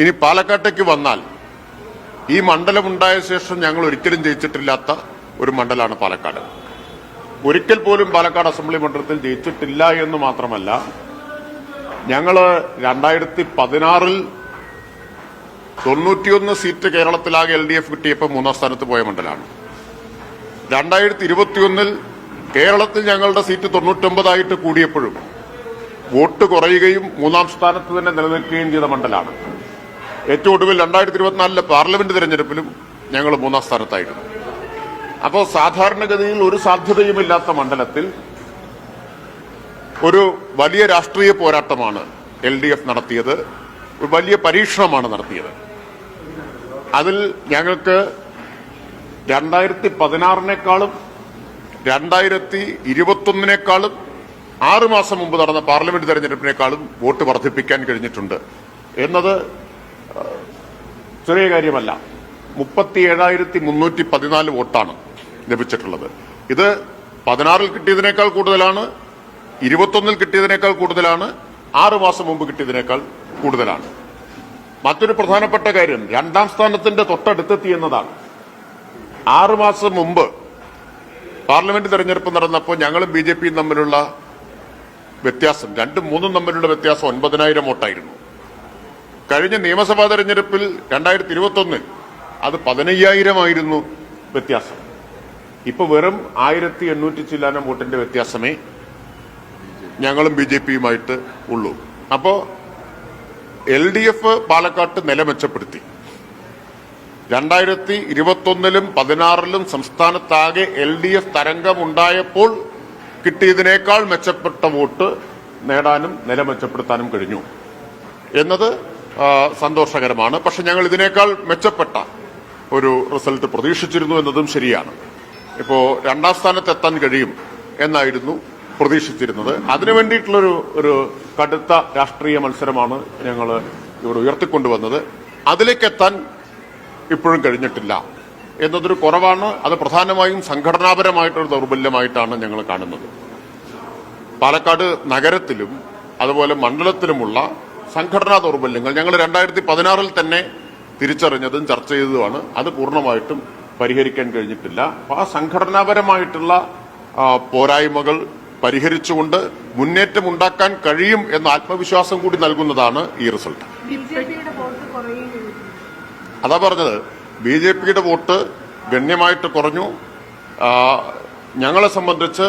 ഇനി പാലക്കാട്ടേക്ക് വന്നാൽ ഈ മണ്ഡലം ഉണ്ടായ ശേഷം ഞങ്ങൾ ഒരിക്കലും ജയിച്ചിട്ടില്ലാത്ത ഒരു മണ്ഡലമാണ് പാലക്കാട്. ഒരിക്കൽ പോലും പാലക്കാട് അസംബ്ലി മണ്ഡലത്തിൽ ജയിച്ചിട്ടില്ല എന്ന് മാത്രമല്ല ഞങ്ങൾ രണ്ടായിരത്തി പതിനാറിൽ തൊണ്ണൂറ്റിയൊന്ന് സീറ്റ് കേരളത്തിലാകെ എൽ ഡി എഫ് കിട്ടിയപ്പോൾ മൂന്നാം സ്ഥാനത്ത് പോയ മണ്ഡലമാണ്. രണ്ടായിരത്തി ഇരുപത്തിയൊന്നിൽ കേരളത്തിൽ ഞങ്ങളുടെ സീറ്റ് തൊണ്ണൂറ്റൊമ്പതായിട്ട് കൂടിയപ്പോഴും വോട്ട് കുറയുകയും മൂന്നാം സ്ഥാനത്ത് തന്നെ നിലനിൽക്കുകയും ചെയ്ത മണ്ഡലമാണ്. ഏറ്റവും ഒടുവിൽ രണ്ടായിരത്തി ഇരുപത്തിനാലിലെ പാർലമെന്റ് തെരഞ്ഞെടുപ്പിലും ഞങ്ങൾ മൂന്നാം സ്ഥാനത്തായിരുന്നു. അപ്പോൾ സാധാരണഗതിയിൽ ഒരു സാധ്യതയുമില്ലാത്ത മണ്ഡലത്തിൽ ഒരു വലിയ രാഷ്ട്രീയ പോരാട്ടമാണ് എൽ ഡി എഫ് നടത്തിയത്. ഒരു വലിയ പരീക്ഷണമാണ് നടത്തിയത്. അതിൽ ഞങ്ങൾക്ക് രണ്ടായിരത്തി പതിനാറിനേക്കാളും രണ്ടായിരത്തി ഇരുപത്തൊന്നിനേക്കാളും ആറുമാസം മുമ്പ് നടന്ന പാർലമെന്റ് തെരഞ്ഞെടുപ്പിനേക്കാളും വോട്ട് വർദ്ധിപ്പിക്കാൻ കഴിഞ്ഞിട്ടുണ്ട്. എന്നത് ചെറിയ കാര്യമല്ല. മുപ്പത്തി ഏഴായിരത്തി മുന്നൂറ്റി പതിനാല് വോട്ടാണ് ലഭിച്ചിട്ടുള്ളത്. ഇത് പതിനാറിൽ കിട്ടിയതിനേക്കാൾ കൂടുതലാണ് ഇരുപത്തൊന്നിൽ കിട്ടിയതിനേക്കാൾ കൂടുതലാണ് ആറ് മാസം മുമ്പ് കിട്ടിയതിനേക്കാൾ കൂടുതലാണ്. മറ്റൊരു പ്രധാനപ്പെട്ട കാര്യം രണ്ടാം സ്ഥാനത്തിന്റെ തൊട്ടടുത്തെത്തി എന്നതാണ്. ആറ് മാസം മുമ്പ് പാർലമെന്റ് തെരഞ്ഞെടുപ്പ് നടന്നപ്പോൾ ഞങ്ങളും ബി തമ്മിലുള്ള വ്യത്യാസം രണ്ടും മൂന്നും തമ്മിലുള്ള വ്യത്യാസം ഒൻപതിനായിരം വോട്ടായിരുന്നു. കഴിഞ്ഞ നിയമസഭാ തെരഞ്ഞെടുപ്പിൽ രണ്ടായിരത്തി ഇരുപത്തി ഒന്നിൽ അത് പതിനയ്യായിരമായിരുന്നു വ്യത്യാസം. ഇപ്പൊ വെറും ആയിരത്തി എണ്ണൂറ്റി ചില്ലാനം വോട്ടിന്റെ വ്യത്യാസമേ ഞങ്ങളും ബി ജെ പിയുമായിട്ട് ഉള്ളൂ. അപ്പോ എൽ ഡി എഫ് പാലക്കാട്ട് നില മെച്ചപ്പെടുത്തി. രണ്ടായിരത്തി ഇരുപത്തൊന്നിലും പതിനാറിലും സംസ്ഥാനത്താകെ എൽ ഡി എഫ് തരംഗമുണ്ടായപ്പോൾ കിട്ടിയതിനേക്കാൾ മെച്ചപ്പെട്ട വോട്ട് നേടാനും നില മെച്ചപ്പെടുത്താനും കഴിഞ്ഞു. എന്നത് സന്തോഷകരമാണ്. പക്ഷെ ഞങ്ങൾ ഇതിനേക്കാൾ മെച്ചപ്പെട്ട ഒരു റിസൾട്ട് പ്രതീക്ഷിച്ചിരുന്നു എന്നതും ശരിയാണ്. ഇപ്പോൾ രണ്ടാം സ്ഥാനത്ത് എത്താൻ കഴിയും എന്നായിരുന്നു പ്രതീക്ഷിച്ചിരുന്നത്. അതിനു വേണ്ടിയിട്ടുള്ളൊരു ഒരു കടുത്ത രാഷ്ട്രീയ മത്സരമാണ് ഞങ്ങൾ ഇവിടെ ഉയർത്തിക്കൊണ്ടുവന്നത്. അതിലേക്കെത്താൻ ഇപ്പോഴും കഴിഞ്ഞിട്ടില്ല എന്നതൊരു കുറവാണ്. അത് പ്രധാനമായും സംഘടനാപരമായിട്ടൊരു ദൗർബല്യമായിട്ടാണ് ഞങ്ങൾ കാണുന്നത്. പാലക്കാട് നഗരത്തിലും അതുപോലെ മണ്ഡലത്തിലുമുള്ള സംഘടനാ ദൗർബല്യങ്ങൾ ഞങ്ങൾ രണ്ടായിരത്തി പതിനാറിൽ തന്നെ തിരിച്ചറിഞ്ഞതും ചർച്ച ചെയ്തതുമാണ്. അത് പൂർണമായിട്ടും പരിഹരിക്കാൻ കഴിഞ്ഞിട്ടില്ല. അപ്പൊ ആ സംഘടനാപരമായിട്ടുള്ള പോരായ്മകൾ പരിഹരിച്ചുകൊണ്ട് മുന്നേറ്റം ഉണ്ടാക്കാൻ കഴിയും എന്ന ആത്മവിശ്വാസം കൂടി നൽകുന്നതാണ് ഈ റിസൾട്ട്. അതാ പറഞ്ഞത്. ബി ജെ പിയുടെ വോട്ട് ഗണ്യമായിട്ട് കുറഞ്ഞു. ഞങ്ങളെ സംബന്ധിച്ച്